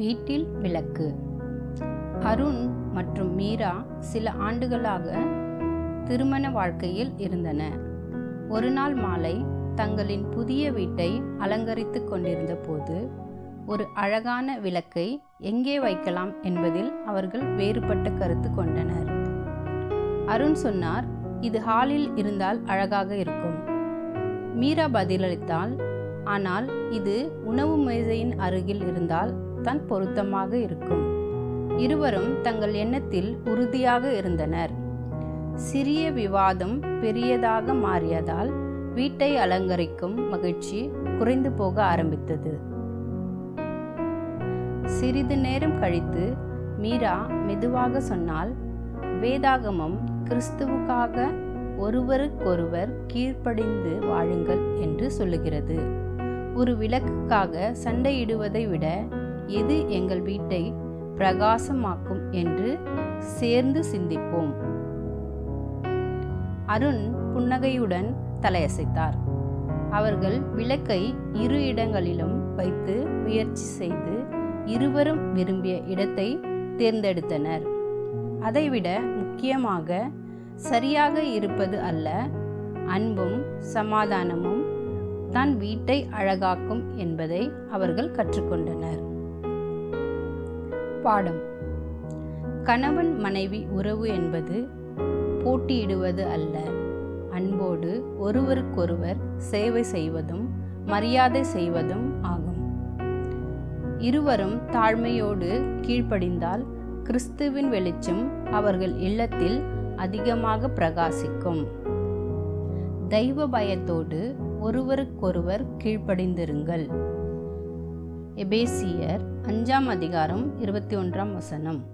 வீட்டில் விளக்கு. அருண் மற்றும் மீரா சில ஆண்டுகளாக திருமண வாழ்க்கையில் இருந்தன. ஒரு நாள் மாலை தங்களின் புதிய வீட்டை அலங்கரித்துக் கொண்டிருந்த போது ஒரு அழகான விளக்கை எங்கே வைக்கலாம் என்பதில் அவர்கள் வேறுபட்ட கருத்து கொண்டனர். அருண் சொன்னார் இது ஹாலில் இருந்தால் அழகாக இருக்கும். மீரா பதிலளித்தால் ஆனால் இது உணவு மேஜையின் அருகில் இருந்தால் தான் பொருத்தமாக இருக்கும். இருவரும் தங்கள் எண்ணத்தில் உறுதியாக இருந்தனர். சிறிய விவாதம் பெரியதாக மாறியதால் வீட்டை அலங்கரிக்கும் மகிழ்ச்சி குறைந்து போக ஆரம்பித்தது. சிறிது நேரம் கழித்து மீரா மெதுவாக சொன்னால் வேதாகமம் கிறிஸ்துவுக்காக ஒருவருக்கொருவர் கீழ்ப்படிந்து வாழுங்கள் என்று சொல்லுகிறது. ஒரு விளக்குக்காக சண்டையிடுவதை விட எது எங்கள் வீட்டை பிரகாசமாக்கும் என்று சேர்ந்து சிந்திப்போம். அருண் புன்னகையுடன் தலையசைத்தார். அவர்கள் விளக்கை இரு இடங்களிலும் வைத்து முயற்சி செய்து இருவரும் விரும்பிய இடத்தை தேர்ந்தெடுத்தனர். அதைவிட முக்கியமாக சரியாக இருப்பது அல்ல அன்பும் சமாதானமும் தான் வீட்டை அழகாக்கும் என்பதை அவர்கள் கற்றுக்கொண்டனர். பாடம். கணவன் மனைவி உறவு என்பது போட்டியிடுவது அல்ல. அன்போடு ஒருவருக்கொருவர் சேவை செய்வதும் மரியாதை செய்வதும் ஆகும். இருவரும் தாழ்மையோடு கீழ்ப்படிந்தால் கிறிஸ்துவின் வெளிச்சம் அவர்கள் இல்லத்தில் அதிகமாக பிரகாசிக்கும். தெய்வ பயத்தோடு ஒருவருக்கொருவர் கீழ்ப்படிந்திருங்கள். எபேசியர் அஞ்சாம் அதிகாரம் இருபத்தி ஒன்றாம் வசனம்.